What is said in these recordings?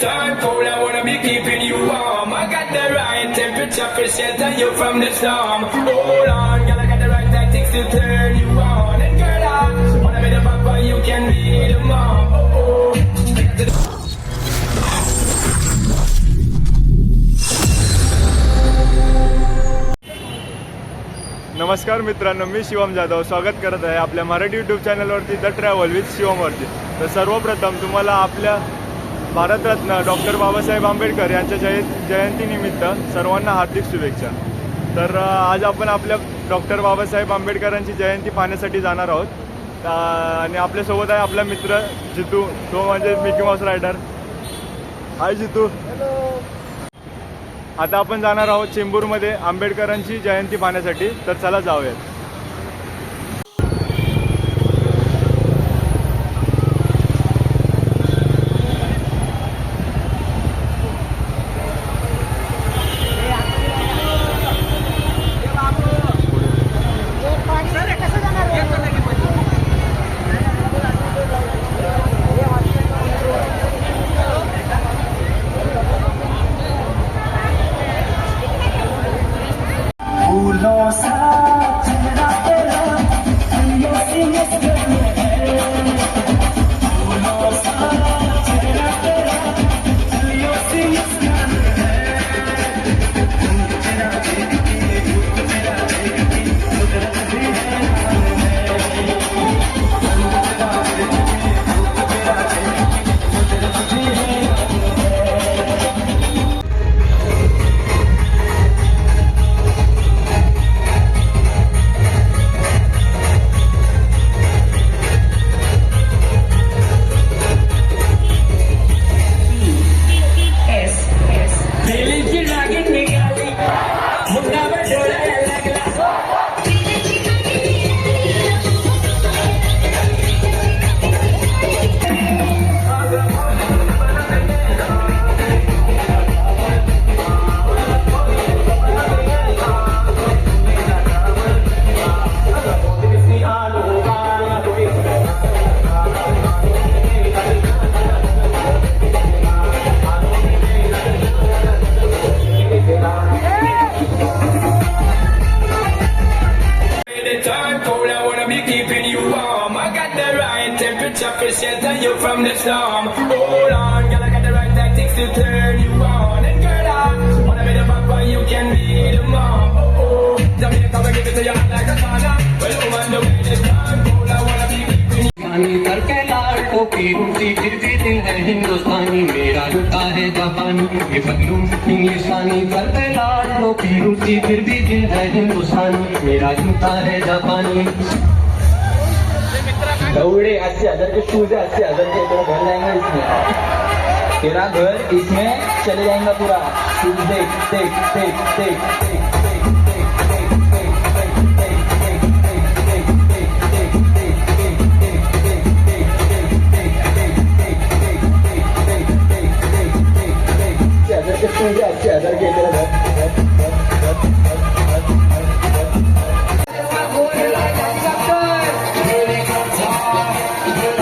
time cold, I wanna be keeping you warm. I got the right temperature for shelter you from the storm. Hold on, girl, I got the right tactics to turn you on. And girl, I wanna be the papa, you can be the mom. Oh, oh. नमस्कार मित्रांनो मी शिवम जाधव स्वागत करत आहे आपल्या Marathi YouTube चॅनलवरती the travel with शिवमवरती तर सर्वप्रथम तुम्हाला आपल्या भारतरत्न डॉक्टर बाबासाहेब आंबेडकर यांच्या जय जयंतीनिमित्त सर्वांना हार्दिक शुभेच्छा. तर आज आपण आपल्या डॉक्टर बाबासाहेब आंबेडकरांची जयंती पाहण्यासाठी जाणार आहोत. आणि आपल्यासोबत आहे आपला मित्र जितू तो म्हणजे Mickey Mouse rider hi Jitu. आता आपण जाणार आहोत चेंबूरमध्ये आंबेडकरांची जयंती पाहण्यासाठी. तर चला जाऊयात. right temperature for shelter you from the storm. Hold on, girl, I got the right tactics to turn you on. And girl, I wanna be the papa, you can be the mom. Oh, oh. Jamaica, we give it to you hot like a sauna. Well, woman, the way the time cold, I wanna be keeping you पानी तर के लाल टोपी ऊंची फिर भी दिल है हिंदुस्तानी मेरा जूता है जापानी ये पतलू इंग्लिशानी तर के लाल टोपी ऊंची फिर भी दिल है हिंदुस्तानी मेरा जूता है जापानी दौड़े अस्सी हजार के शूज है अस्सी हजार के तेरा घर जाएंगे इसमें तेरा घर इसमें चले जाएगा पूरा? शूज देख देख देख देख देख देख Happy birthday.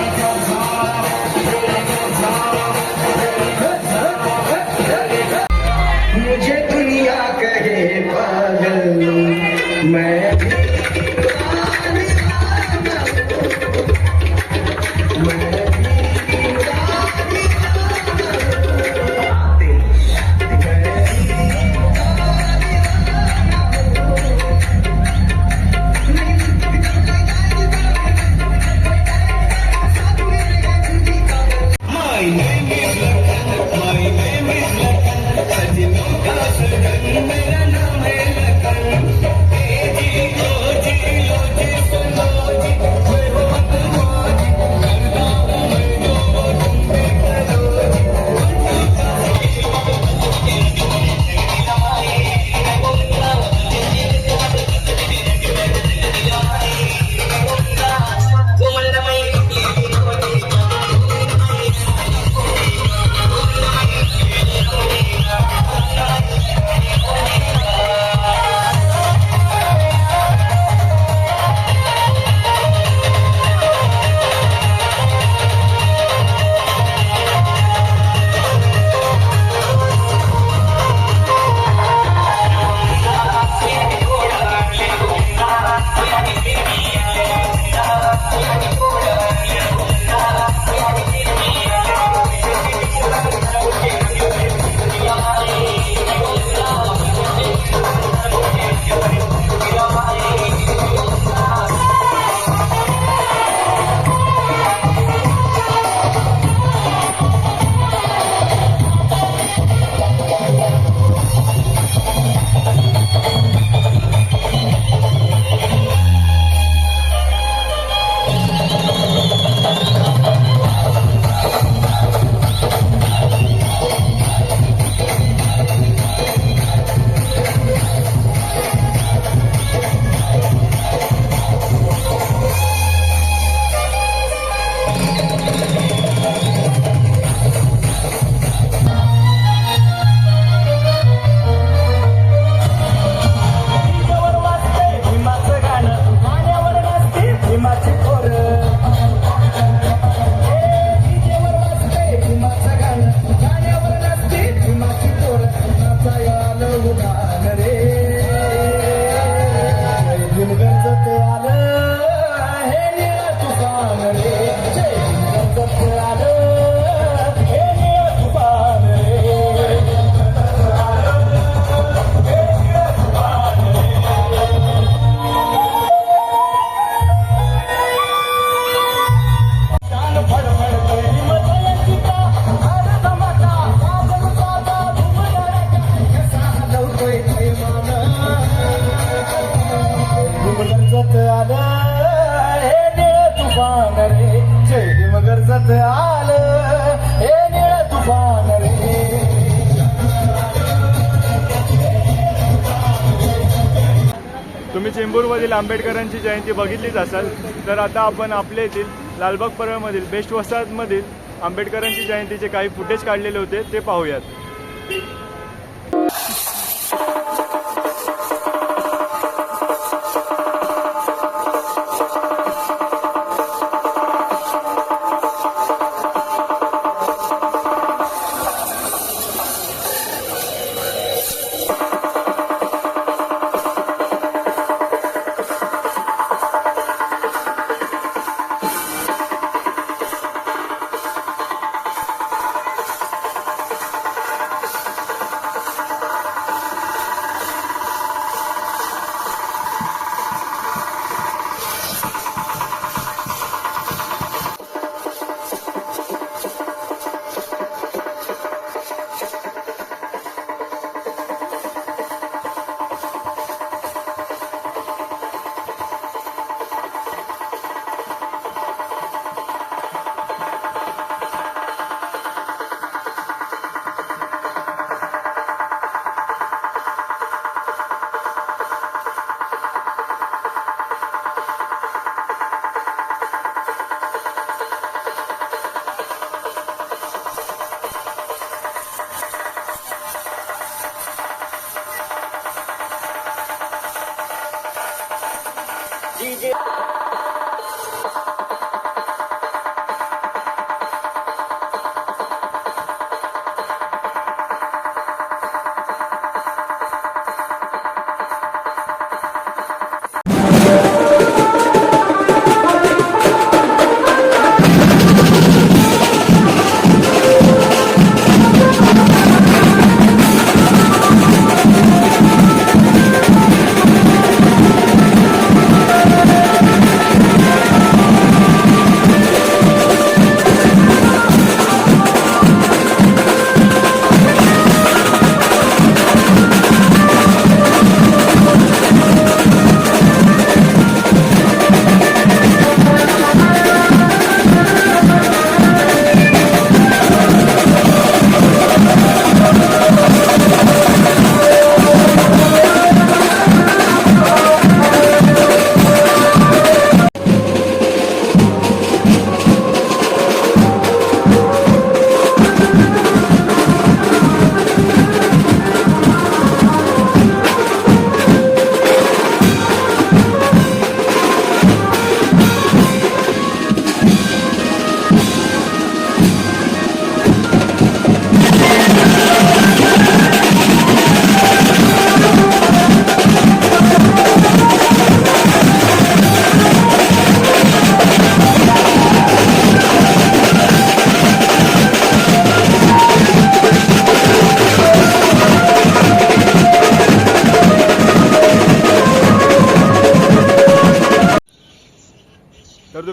चेंबूरमधील आंबेडकरांची जयंती बघितलीच असाल तर आता आपण आपल्या येथील लालबाग परळमधील बेस्ट वसाहतमधील आंबेडकरांची जयंतीचे काही फुटेज काढलेले होते ते पाहूयात.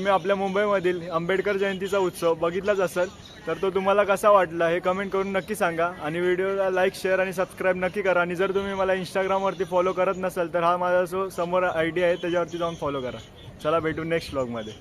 तुम्ही आपल्या मुंबईमधील आंबेडकर जयंतीचा उत्सव बघितलाच असेल तर तो तुम्हाला कसा वाटला हे कमेंट करून नक्की सांगा. आणि व्हिडिओला लाईक शेअर आणि सबस्क्राईब नक्की करा. आणि जर तुम्ही मला इंस्टाग्रामवरती फॉलो करत नसाल तर हा माझा जो समोर आय डी आहे त्याच्यावरती जाऊन फॉलो करा. चला भेटू नेक्स्ट ब्लॉगमध्ये